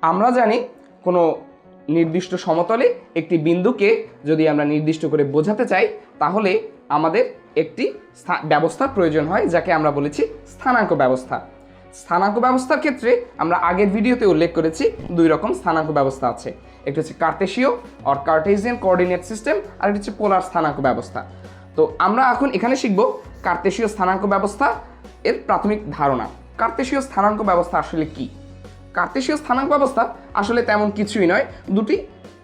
আমরা জানি কোনো নির্দিষ্ট সমতলে একটি বিন্দুকে যদি আমরা নির্দিষ্ট করে বোঝাতে চাই, তাহলে আমাদের একটি স্থা- ব্যবস্থার প্রয়োজন হয়, যাকে আমরা বলেছি স্থানাঙ্ক ব্যবস্থা। স্থানাঙ্ক ব্যবস্থার ক্ষেত্রে আমরা আগের ভিডিওতে উল্লেখ করেছি দুই রকম স্থানাঙ্ক ব্যবস্থা আছে। একটি হচ্ছে কার্তেশীয় অর কার্টেসিয়ান কোঅর্ডিনেট সিস্টেম আর একটি হচ্ছে পোলার স্থানাঙ্ক ব্যবস্থা। তো আমরা এখন এখানে শিখব কার্তেশীয় স্থানাঙ্ক ব্যবস্থা এর প্রাথমিক ধারণা। কার্তেশীয় স্থানাঙ্ক ব্যবস্থা আসলে কী? কার্তেশীয় স্থানাঙ্ক ব্যবস্থা আসলে তেমন কিছুই নয়। দুটি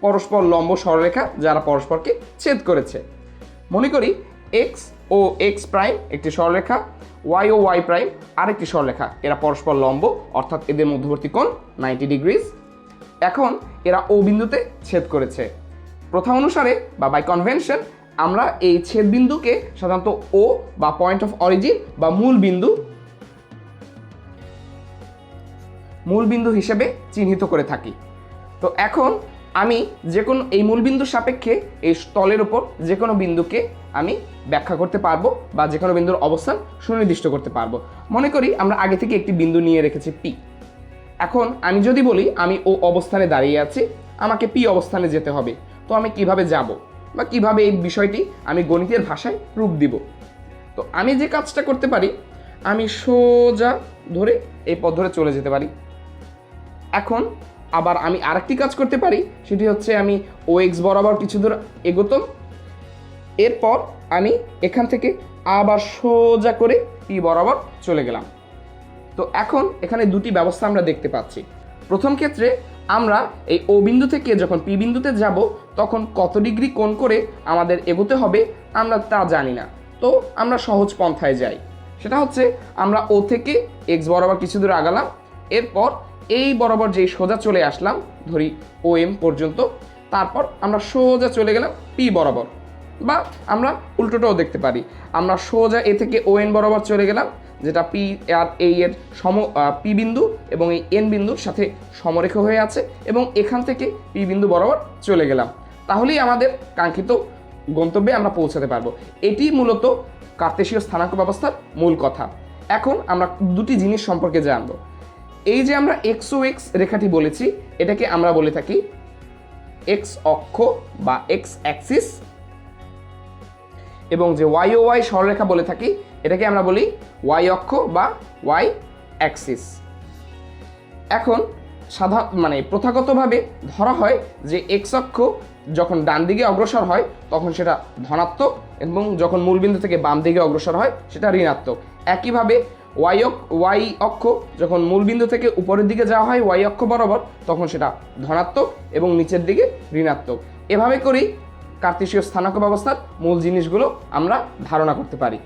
পরস্পর লম্ব সরলরেখা যারা পরস্পরকে ছেদ করেছে। মনে করি এক্স ও এক্স প্রাইম একটি সরলরেখা ওয়াই ও ওয়াই প্রাইম আরেকটি সরলরেখা। এরা পরস্পর লম্ব, অর্থাৎ এদের মধ্যবর্তী কোণ নাইনটি ডিগ্রিজ এখন এরা ও বিন্দুতে ছেদ করেছে। প্রথা অনুসারে বা বাই কনভেনশন আমরা এই ছেদ বিন্দুকে সাধারণত ও বা পয়েন্ট অফ অরিজিন বা মূল বিন্দু মূলবিন্দু হিসেবে চিহ্নিত করে থাকি। তো এখন আমি যে কোনো এই মূলবিন্দুর সাপেক্ষে এই তলের ওপর যে কোনো বিন্দুকে আমি ব্যাখ্যা করতে পারব বা যে কোনো বিন্দুর অবস্থান সুনির্দিষ্ট করতে পারব। মনে করি আমরা আগে থেকে একটি বিন্দু নিয়ে রেখেছি পি এখন আমি যদি বলি আমি ও অবস্থানে দাঁড়িয়ে আছি, আমাকে পি অবস্থানে যেতে হবে। তো আমি কীভাবে যাব বা কীভাবে এই বিষয়টি আমি গণিতের ভাষায় রূপ দিব? তো আমি যে কাজটা করতে পারি, আমি সোজা ধরে এই পথ ধরে চলে যেতে পারি। এখন আবার আমি আরেকটি কাজ করতে পারি, সেটি হচ্ছে আমি ও এক্স বরাবর কিছু দূর এগোতম। এরপর আমি এখান থেকে আবার সোজা করে পি বরাবর চলে গেলাম। তো এখন এখানে দুটি ব্যবস্থা আমরা দেখতে পাচ্ছি। প্রথম ক্ষেত্রে আমরা এই ও বিন্দু থেকে যখন পি বিন্দুতে যাব, তখন কত ডিগ্রি কোণ করে আমাদের এগোতে হবে আমরা তা জানি না। তো আমরা সহজ পন্থায় যাই। সেটা হচ্ছে আমরা ও থেকে এক্স বরাবর কিছু দূর আগালাম, এরপর এই বরাবর যেই সোজা চলে আসলাম, ধরি ও এম পর্যন্ত, তারপর আমরা সোজা চলে গেলাম পি বরাবর। বা আমরা উল্টোটাও দেখতে পারি। আমরা সোজা এ থেকে ও এন বরাবর চলে গেলাম, যেটা পি আর এই এর সম পি বিন্দু এবং এই এন বিন্দুর সাথে সমরেখ হয়ে আছে এবং এখান থেকে পি বিন্দু বরাবর চলে গেলাম। তাহলেই আমাদের কাঙ্ক্ষিত গন্তব্যে আমরা পৌঁছাতে পারব। এটি মূলত কার্তেশীয় স্থানাঙ্ক ব্যবস্থার মূল কথা। এখন আমরা দুটি জিনিস সম্পর্কে জানব। এই যে আমরা এক্স ও এক্স রেখাটি বলেছি, এটাকে আমরা বলে থাকি এক্স অক্ষ বা এক্স অ্যাক্সিস এবং যে ওয়াই ও ওয়াই সরলরেখা বলে থাকি, এটাকে আমরা বলি ওয়াই অক্ষ বা ওয়াই অ্যাক্সিস এখন সাধারণ মানে প্রথাগতভাবে ধরা হয় যে এক্স অক্ষ যখন ডান দিকে অগ্রসর হয়, তখন সেটা ধনাত্মক এবং যখন মূলবিন্দু থেকে বাম দিকে অগ্রসর হয়, সেটা ঋণাত্মক। একইভাবে ওয়াই ওয়াই অক্ষ যখন মূলবিন্দু থেকে উপরের দিকে যাওয়া হয়, ওয়াই অক্ষ বরাবর, তখন সেটা ধনাত্মক এবং নিচের দিকে ঋণাত্মক। এভাবে করেই কার্তেশীয় স্থানাঙ্ক ব্যবস্থার মূল জিনিসগুলো আমরা ধারণা করতে পারি।